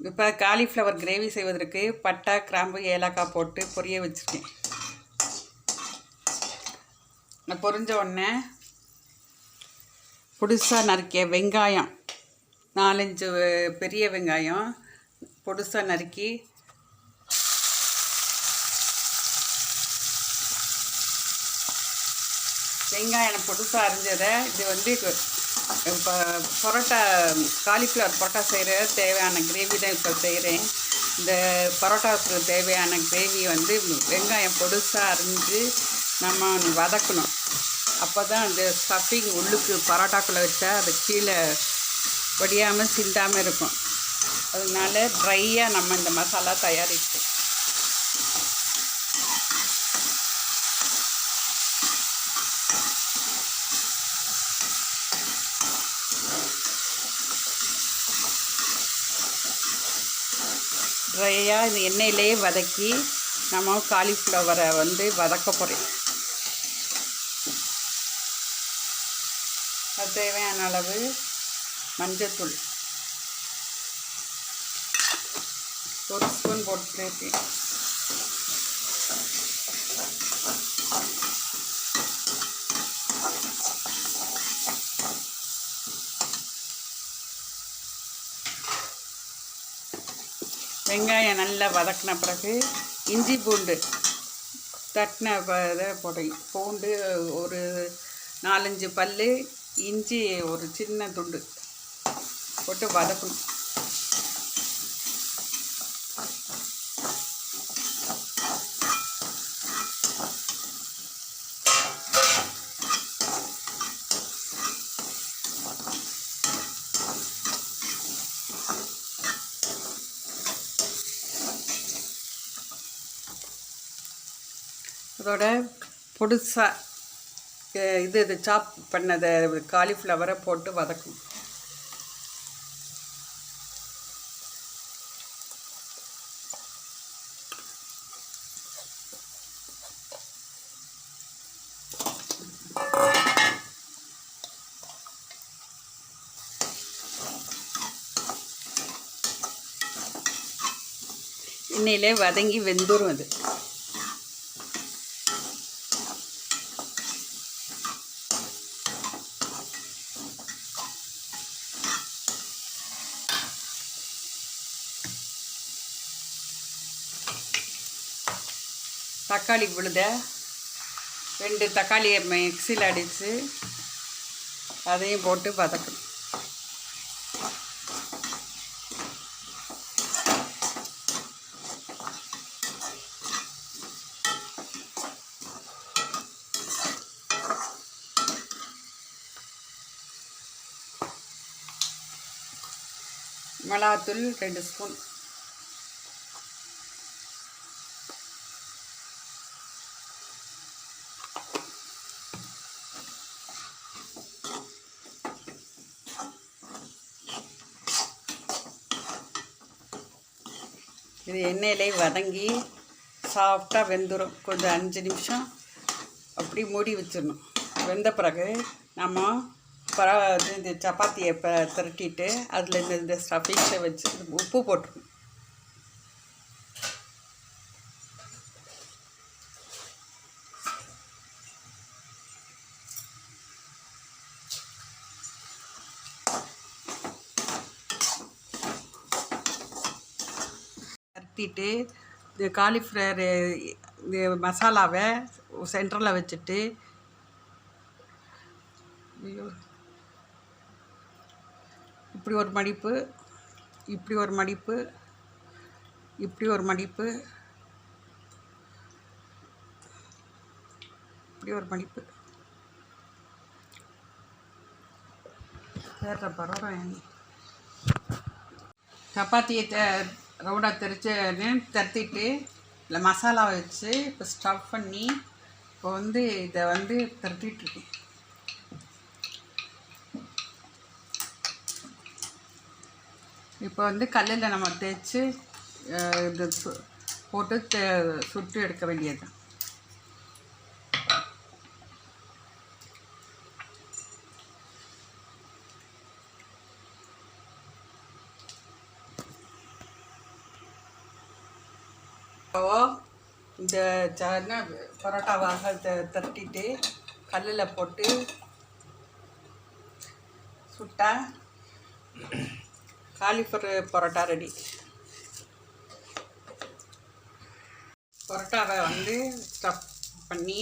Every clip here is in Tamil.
இப்போ காலிஃப்ளவர் கிரேவி செய்வதற்கு பட்டை கிராம்பு ஏலக்காய் போட்டு பொரிய வச்சுருக்கேன். நான் பொரிஞ்ச உடனே புதுசாக நறுக்கிய வெங்காயம் நாலஞ்சு பெரிய வெங்காயம் பொடுசாக நறுக்கி வெங்காயம் பொடுசாக அரிஞ்சதை இது வந்து இப்போ பரோட்டா காலிஃப்ளவர் பரோட்டா செய்கிற தேவையான கிரேவி தான் இப்போ செய்கிறேன் இந்த பரோட்டாவுக்கு தேவையான கிரேவி வந்து வெங்காயம் பொடுசாக அரிஞ்சு நம்ம வதக்கணும். அப்போ தான் அந்த ஸ்டஃபிங் உள்ளுக்கு பரோட்டாக்குள்ளே வச்சா அது கீழே வடியாமல் சிந்தாமல் இருக்கும். அதனால ட்ரையாக நம்ம இந்த மசாலா தயாரிப்போம். ட்ரையாக இந்த எண்ணெயிலே வதக்கி நம்ம காலிஃப்ளவரை வந்து வதக்க போகிறோம் அது தேவையான அளவு மஞ்சத்தூள். ஒரு ஸ்பூன் போட்டுருக்கேன் வெங்காயம் நல்லா வதக்கின பிறகு இஞ்சி பூண்டு தட்டின இதை போடுறேன் பூண்டு ஒரு நாலஞ்சு பல் இஞ்சி ஒரு சின்ன துண்டு போட்டு வதக்கணும். அதோட பொடுசாக இது இது சாப் பண்ணதை காலிஃப்ளவரை போட்டு வதக்கும். எண்ணெயிலே வதங்கி வெந்துடும் அது. தக்காளி விழுத ரெண்டு தக்காளியை மிக்சியில் அடித்து அதையும் போட்டு வதக்கணும். மிளகாத்தூள் ரெண்டு ஸ்பூன். இது எண்ணெயிலே வதங்கி சாஃப்டாக வெந்துடும் கொஞ்சம் அஞ்சு நிமிஷம் அப்படி மூடி வச்சிடணும். வெந்த பிறகு நம்ம பர இந்த சப்பாத்தியை இப்போ திரட்டிட்டு அதில் இந்த இந்த ஸ்டஃபிங்ஸை வச்சு உப்பு போட்டுருணும் அறுத்திட்டு இந்த காலிஃப்ளவர் இந்த மசாலாவை சென்டரில் வச்சுட்டு இப்படி ஒரு மடிப்பு இப்படி ஒரு மடிப்பு இப்படி ஒரு மடிப்பு இப்படி ஒரு மடிப்பு. வேற பரோடா சப்பாத்தியை த ரவுண்டாக தெரிச்சு தருத்திட்டு இல்லை மசாலா வச்சு இப்போ ஸ்டஃப் பண்ணி இப்போ வந்து இதை வந்து திரட்டிகிட்ருக்கேன் இப்போ வந்து கல்லில் நம்ம தேய்ச்சி அஹ், இது சு- போட்டு தே- சுட்டு எடுக்க வேண்டியது இந்த என்ன பரோட்டாவாக த- தட்டிட்டு கல்லில் போட்டு சுட்டா காலிஃபர் பரோட்டா ரெடி பரோட்டாவை வந்து ஸ்டஃப் பண்ணி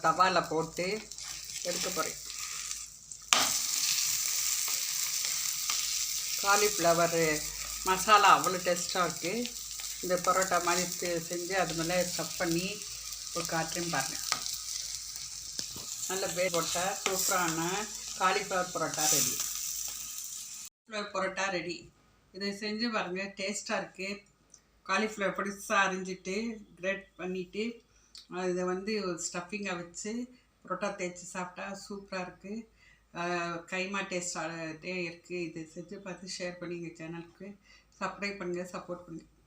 தவாவில் போட்டு எடுக்க போகிறேன் காலிஃப்ளவர் மசாலா அவ்வளோ டேஸ்ட்டாக இருக்குது இந்த பரோட்டா மாதிரி செஞ்சு அது மேலே ஸ்டஃப் பண்ணி ஒரு காட்டுறேன் பாருங்கள் நல்ல பேர் போட்டால் சூப்பரான cauliflower parotta ready cauliflower parotta ready இதை செஞ்சு பாருங்கள் டேஸ்ட்டாக இருக்குது காலிஃப்ளவர் பொடிசாக அரிஞ்சிட்டு கிரேட் பண்ணிவிட்டு இதை வந்து ஸ்டஃபிங்காக வச்சு பரோட்டா தேய்ச்சி சாப்பிட்டா சூப்பராக இருக்குது கைமா டேஸ்டாகவே இருக்குது இதை செஞ்சு பார்த்து ஷேர் பண்ணி எங்கள் சேனலுக்கு சப்ஸ்கிரைப் பண்ணுங்கள் சப்போர்ட் பண்ணுங்கள்